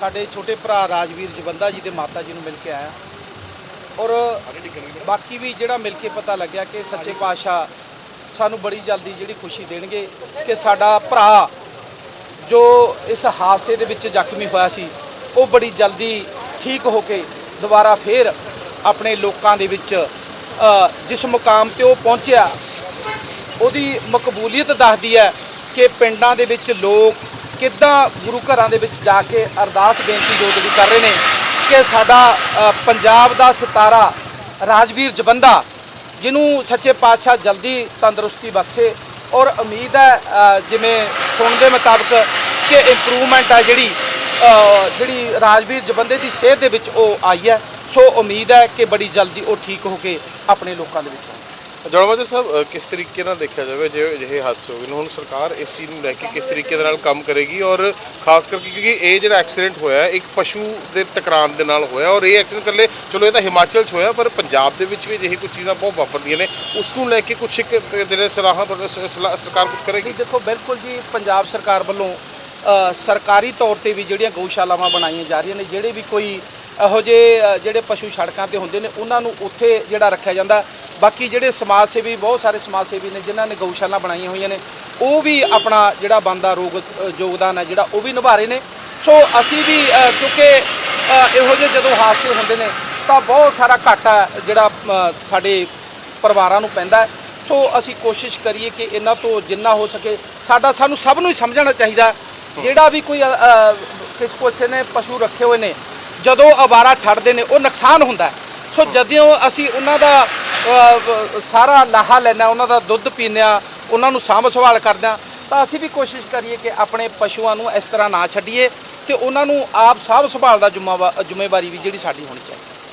ਸਾਡੇ ਛੋਟੇ ਭਰਾ ਰਾਜਵੀਰ ਜਵੰਦਾ ਜੀ ਦੇ ਮਾਤਾ ਜੀ ਨੂੰ ਮਿਲ ਕੇ ਆਇਆ। ਔਰ ਬਾਕੀ ਵੀ ਜਿਹੜਾ ਮਿਲ ਕੇ ਪਤਾ ਲੱਗਿਆ ਕਿ ਸੱਚੇ ਪਾਤਸ਼ਾਹ ਸਾਨੂੰ ਬੜੀ ਜਲਦੀ ਜਿਹੜੀ ਖੁਸ਼ੀ ਦੇਣਗੇ ਕਿ ਸਾਡਾ ਭਰਾ ਜੋ ਇਸ ਹਾਦਸੇ ਦੇ ਵਿੱਚ ਜ਼ਖਮੀ ਹੋਇਆ ਸੀ, ਉਹ ਬੜੀ ਜਲਦੀ ਠੀਕ ਹੋ ਕੇ ਦੁਬਾਰਾ ਫੇਰ ਆਪਣੇ ਲੋਕਾਂ ਦੇ ਵਿੱਚ ਜਿਸ ਮੁਕਾਮ ਤੇ ਉਹ ਪਹੁੰਚਿਆ, ਉਹਦੀ ਮਕਬੂਲੀਅਤ ਦੱਸਦੀ ਹੈ ਕਿ ਪਿੰਡਾਂ ਦੇ ਵਿੱਚ ਲੋਕ ਕਿੱਦਾਂ ਗੁਰੂ ਘਰਾਂ ਦੇ ਵਿੱਚ ਜਾ ਕੇ ਅਰਦਾਸ ਬੇਨਤੀ ਜੋ ਜਿਹੜੀ ਕਰ ਰਹੇ ਨੇ ਕਿ ਸਾਡਾ ਪੰਜਾਬ ਦਾ ਸਿਤਾਰਾ ਰਾਜਵੀਰ ਜਬੰਦਾ ਜਿਹਨੂੰ ਸੱਚੇ ਪਾਤਸ਼ਾਹ ਜਲਦੀ ਤੰਦਰੁਸਤੀ ਬਖਸ਼ੇ ਔਰ ਉਮੀਦ ਹੈ ਜਿਵੇਂ ਸੁਣਨ ਦੇ ਮੁਤਾਬਕ ਕਿ ਇੰਪਰੂਵਮੈਂਟ ਹੈ ਜਿਹੜੀ ਜਿਹੜੀ ਰਾਜਵੀਰ ਜਬੰਦੇ ਦੀ ਸਿਹਤ ਦੇ ਵਿੱਚ ਉਹ ਆਈ ਹੈ, ਸੋ ਉਮੀਦ ਹੈ ਕਿ ਬੜੀ ਜਲਦੀ ਉਹ ਠੀਕ ਹੋ ਕੇ ਆਪਣੇ ਲੋਕਾਂ ਦੇ ਵਿੱਚ ਆਉਣਗੇ। ਜੋੜਮਾਜਾ ਸਾਹਿਬ ਕਿਸ ਤਰੀਕੇ ਨਾਲ ਦੇਖਿਆ ਜਾਵੇ ਜੇ ਅਜਿਹੇ ਹਾਦਸੇ ਹੋ ਗਏ ਨੇ? ਹੁਣ ਸਰਕਾਰ ਇਸ ਚੀਜ਼ ਨੂੰ ਲੈ ਕੇ ਕਿਸ ਤਰੀਕੇ ਦੇ ਨਾਲ ਕੰਮ ਕਰੇਗੀ ਔਰ ਖਾਸ ਕਰਕੇ ਕਿਉਂਕਿ ਇਹ ਜਿਹੜਾ ਐਕਸੀਡੈਂਟ ਹੋਇਆ, ਇੱਕ ਪਸ਼ੂ ਦੇ ਟਕਰਾਉਣ ਦੇ ਨਾਲ ਹੋਇਆ ਔਰ ਇਹ ਐਕਸੀਡੈਂਟ ਇਕੱਲੇ ਚਲੋ ਇਹ ਤਾਂ ਹਿਮਾਚਲ 'ਚ ਹੋਇਆ, ਪਰ ਪੰਜਾਬ ਦੇ ਵਿੱਚ ਵੀ ਅਜਿਹੀ ਕੁਝ ਚੀਜ਼ਾਂ ਬਹੁਤ ਵਾਪਰਦੀਆਂ ਨੇ। ਉਸ ਨੂੰ ਲੈ ਕੇ ਕੁਝ ਇੱਕ ਜਿਹੜੇ ਸਲਾਹਾਂ ਤੁਹਾਡੇ ਸਲਾਹ- ਸਰਕਾਰ ਕੁਝ ਕਰੇਗੀ? ਦੇਖੋ, ਬਿਲਕੁਲ ਜੀ, ਪੰਜਾਬ ਸਰਕਾਰ ਵੱਲੋਂ ਸਰਕਾਰੀ ਤੌਰ ਤੇ ਵੀ ਜਿਹੜੀਆਂ ਗਊਸ਼ਾਲਾਵਾਂ ਬਣਾਈਆਂ ਜਾ ਰਹੀਆਂ ਨੇ, ਜਿਹੜੇ ਵੀ ਕੋਈ ਇਹੋ ਜਿਹੇ ਅ, ਜਿਹੜੇ ਪਸ਼ੂ ਸੜਕਾਂ ਤੇ ਹੁੰਦੇ ਨੇ ਉਹਨਾਂ ਨੂੰ ਉੱਥੇ ਜਿਹੜਾ ਰੱਖਿਆ ਜਾਂਦਾ। ਬਾਕੀ ਜਿਹੜੇ ਸਮਾਜ ਸੇਵੀ ਬਹੁਤ ਸਾਰੇ ਸਮਾਜ ਸੇਵੀ ਨੇ ਜਿਨ੍ਹਾਂ ਨੇ ਗਊਸ਼ਾਲਾ ਬਣਾਈਆਂ ਹੋਈਆਂ ਨੇ ਉਹ ਵੀ ਆਪਣਾ ਜਿਹੜਾ ਬੰਦਾ ਰੋਗ ਯੋਗਦਾਨ ਹੈ ਜਿਹੜਾ ਉਹ ਵੀ ਨਿਭਾ ਰਹੇ ਨੇ। ਸੋ ਅਸੀਂ ਵੀ ਕਿਉਂਕਿ ਇਹੋ ਜਿਹੇ ਜਦੋਂ ਹਾਦਸੇ ਹੁੰਦੇ ਨੇ ਤਾਂ ਬਹੁਤ ਸਾਰਾ ਘਾਟਾ ਜਿਹੜਾ ਸਾਡੇ ਪਰਿਵਾਰਾਂ ਨੂੰ ਪੈਂਦਾ ਸੋ ਅਸੀਂ ਕੋਸ਼ਿਸ਼ ਕਰੀਏ ਕਿ ਇਹਨਾਂ ਤੋਂ ਜਿੰਨਾ ਹੋ ਸਕੇ ਸਾਡਾ ਸਾਨੂੰ ਸਭ ਨੂੰ ਹੀ ਸਮਝਣਾ ਚਾਹੀਦਾ। ਜਿਹੜਾ ਵੀ ਕੋਈ ਕਿਸ ਕਿਸੇ ਨੇ ਪਸ਼ੂ ਰੱਖੇ ਹੋਏ ਨੇ ਜਦੋਂ ਅਵਾਰਾ ਛੱਡਦੇ ਨੇ, ਉਹ ਨੁਕਸਾਨ ਹੁੰਦਾ ਸੋ ਜਦੋਂ ਅਸੀਂ ਉਹਨਾਂ ਦਾ ਸਾਰਾ ਲਾਹਾ ਲੈਣਾ ਉਹਨਾਂ ਦਾ ਦੁੱਧ ਪੀਂਦੇ ਹਾਂ, ਉਹਨਾਂ ਨੂੰ ਸਾਂਭ ਸੰਭਾਲ ਕਰਦੇ ਹਾਂ, ਤਾਂ ਅਸੀਂ ਵੀ ਕੋਸ਼ਿਸ਼ ਕਰੀਏ ਕਿ ਆਪਣੇ ਪਸ਼ੂਆਂ ਨੂੰ ਇਸ ਤਰ੍ਹਾਂ ਨਾ ਛੱਡੀਏ ਤੇ ਉਹਨਾਂ ਨੂੰ ਆਪ ਸਾਂਭ ਸੰਭਾਲ ਦਾ ਜ਼ਿੰਮੇਵਾ- ਜ਼ਿੰਮੇਵਾਰੀ ਵੀ ਜਿਹੜੀ ਸਾਡੀ ਹੋਣੀ ਚਾਹੀਦੀ